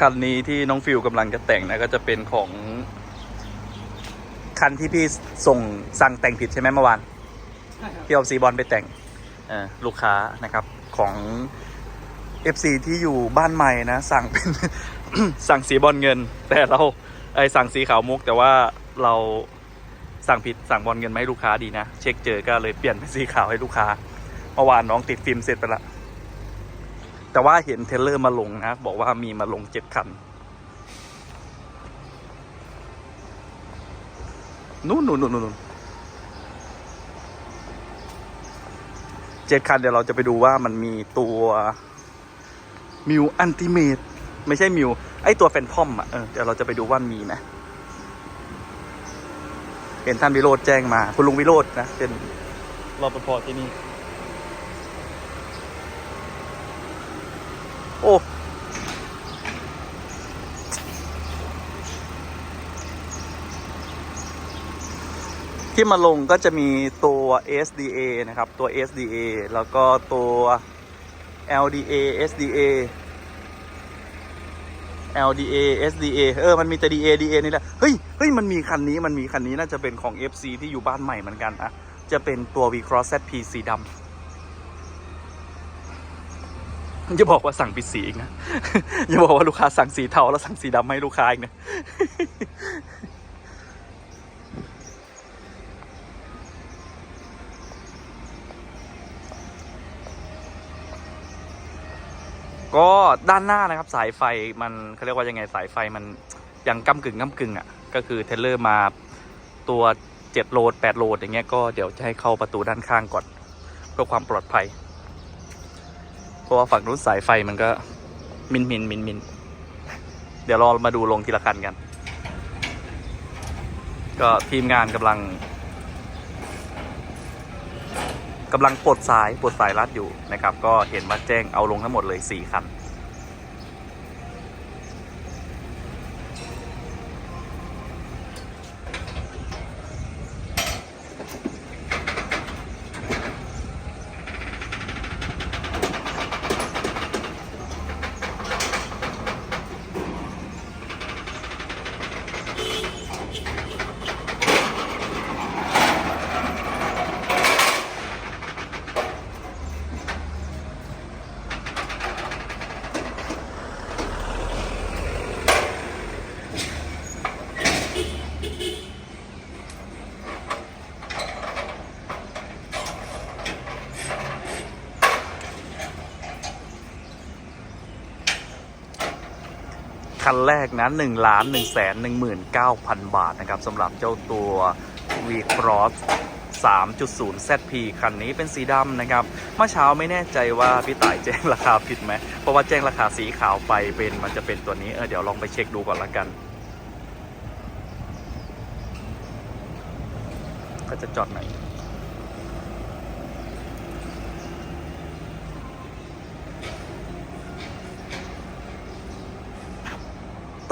คันนี้ที่น้องฟิวกำลังจะแต่งนะก็จะเป็นของ คันที่พี่ส่งสั่งแต่งผิดใช่ไหมเมื่อวานใช่ครับพี่เอาสีบอลไปแต่งเอ่อลูกค้านะครับของ FC ที่อยู่บ้านใหม่นะ สั่งเป็นสั่งสีบอลเงิน แต่เราไอสั่งสีขาวมุก แต่ว่าเราสั่งผิดสั่งบอลเงินมาให้ลูกค้าดีนะ เช็คเจอก็เลยเปลี่ยนเป็นสีขาวให้ลูกค้าเมื่อวานน้องติดฟิล์มเสร็จไปละ แต่ว่าเห็นเทเลอร์มาลงนะ บอกว่ามีมาลงเจ็ดคัน นู่นนู่นนู่นนู่นเจ็ดคันเดี๋ยวเราจะไปดูว่ามันมีตัวมิวอันติเมตไม่ใช่มิวไอตัวแฟนทอมอะเออเดี๋ยวเราจะไปดูว่ามีไหมเห็นท่านวิโรธแจ้งมา คุณลุงวิโรธนะ เป็นรปภที่นี่ ที่มาลงก็จะมีตัว SDA นะครับ ตัว SDA แล้วก็ตัว LDA SDA LDA SDA เออ มันมีแต่ DA DA นี่แหละ เฮ้ย เฮ้ย มันมีคันนี้ มันมีคันนี้น่าจะเป็นของ FC ที่อยู่บ้านใหม่เหมือนกันอะจะเป็นตัว V Cross ZP สีดำอย่าบอกว่าสั่งปิดสีอีกนะ อย่าบอกว่าลูกค้าสั่งสีเทาแล้วสั่งสีดำให้ลูกค้าอีกนะ ก็ด้านหน้านะครับสายไฟมันเขาเรียกว่ายังไงสายไฟมันยังก้ากึ่งก้ากึ่งอะก็คือเทเลอร์มาตัว7โหลด8โหลดอย่างเงี้ยก็เดี๋ยวจะให้เข้าประตูด้านข้างก่อนเพื่อความปลอดภัย เพราะว่าฝั่งนู้นสายไฟมันก็มินมินมินมินเดี๋ยวเรามาดูลงทีละคันกัน ก็ทีมงานกำลัง กำลังปลดสายปลดสายรัดอยู่นะครับ ก็เห็นมาแจ้งเอาลงทั้งหมดเลย 4 คัน คันแรกนะหนึ่งล้านหนึ่งแสนหนึ่งหมื่นเก้าพันบาทนะครับสำหรับเจ้าตัว V Cross 3.0 ZP คันนี้เป็นสีดำนะครับ เมื่อเช้าไม่แน่ใจว่าพี่ต่ายแจ้งราคาผิดไหม เพราะว่าแจ้งราคาสีขาวไปเป็นมันจะเป็นตัวนี้ เออเดี๋ยวลองไปเช็คดูก่อนละกัน ก็จะจอดไหน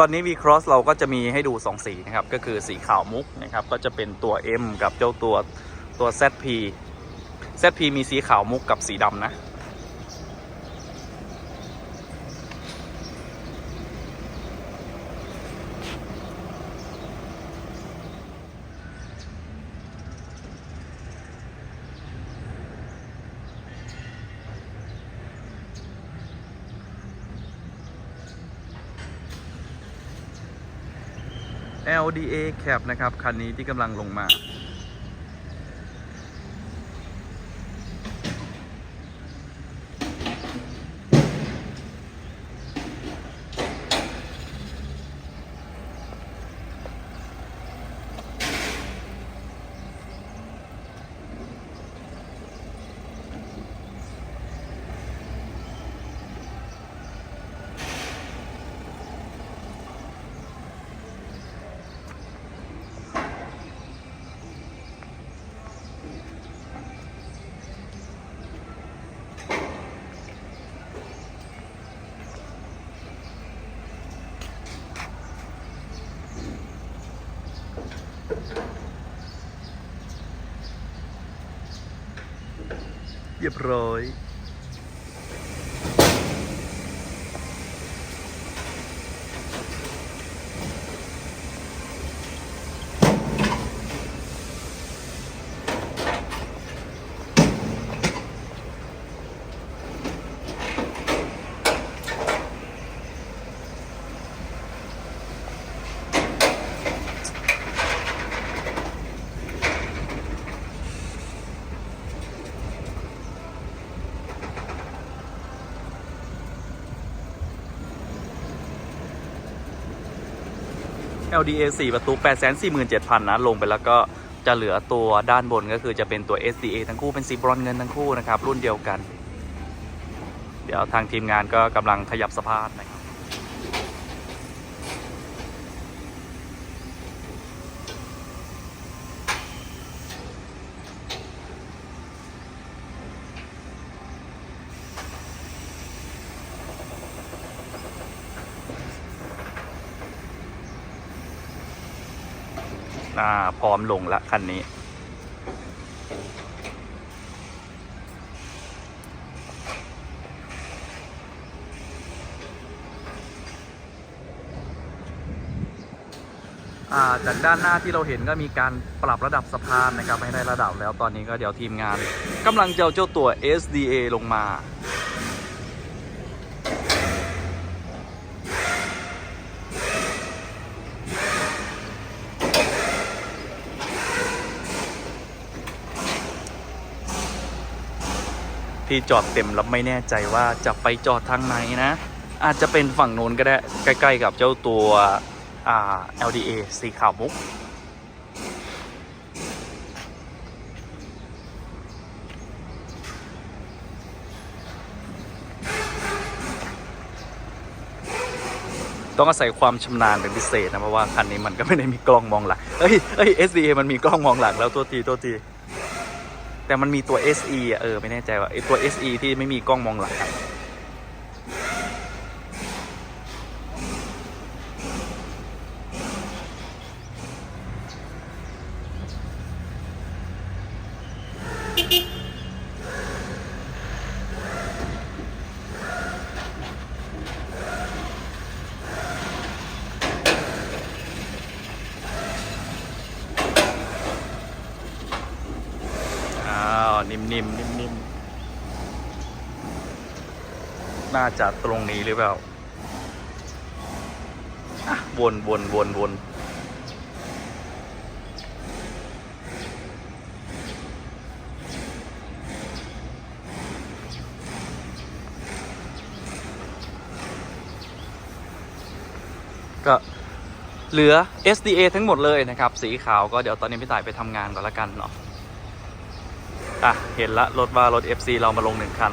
อนนี้ V Cross เราก็จะมีให้ดู 2 สีนะครับ ก็คือสีขาวมุกนะครับก็จะเป็นตัว M กับเจ้าตัวตัว ZP ZP มีสีขาวมุกกับสีดำนะ LDA Cab นะครับ คันนี้ที่กำลังลงมา เรียบร้อย LDA 4 ประตู 847,000 นะ ลงไปแล้วก็จะเหลือตัวด้านบนก็คือจะเป็นตัว SDA ทั้งคู่เป็นสีบรอนเงินทั้งคู่นะครับ รุ่นเดียวกัน เดี๋ยวทางทีมงานก็กำลังขยับสะพานนะ อ่าพร้อมลงละคันนี้าจากด้านหน้าที่เราเห็นก็มีการปรับระดับสะพานนะครับให้ได้ระดับแล้วตอนนี้ก็เดี๋ยวทีมงานกำลังจะเอาเจ้าตัว SDA ลงมา ที่จอดเต็มแล้วไม่แน่ใจว่าจะไปจอดทางไหนนะ อาจจะเป็นฝั่งโน้นก็ได้ใกล้ๆกับเจ้าตัวอ่า LDA สีขาวมุก ต้องอาศัยความชำนาญเป็นพิเศษนะ เพราะว่าคันนี้มันก็ไม่ได้มีกล้องมองหลัง เอ้ยเอ้ย SDA มันมีกล้องมองหลังแล้วตัวทีตัวที แต่มันมีตัว SE อะเออไม่แน่ใจว่าไอตัว SE ที่ไม่มีกล้องมองหลังอะอ้าว นิ่มๆนิ่มๆ น่าจะตรงนี้หรือเปล่าอะวนวนวนวนก็เหลือ SDA ทั้งหมดเลยนะครับ สีขาวก็เดี๋ยวตอนนี้พี่ต่ายไปทำงานก่อนละกันเนาะอะ เห็นละรถว่ารถ FC เรามาลงหนึ่งคัน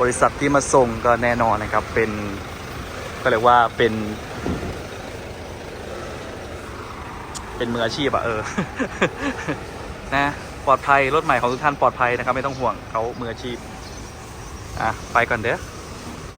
บริษัทที่มาส่งก็แน่นอนนะครับ เป็นก็เรียกว่าเป็น เป็นมืออาชีพอะเออ นะปลอดภัยรถใหม่ของทุกท่านปลอดภัยนะครับ ไม่ต้องห่วงเขามืออาชีพ อะ ไปก่อนเด้อ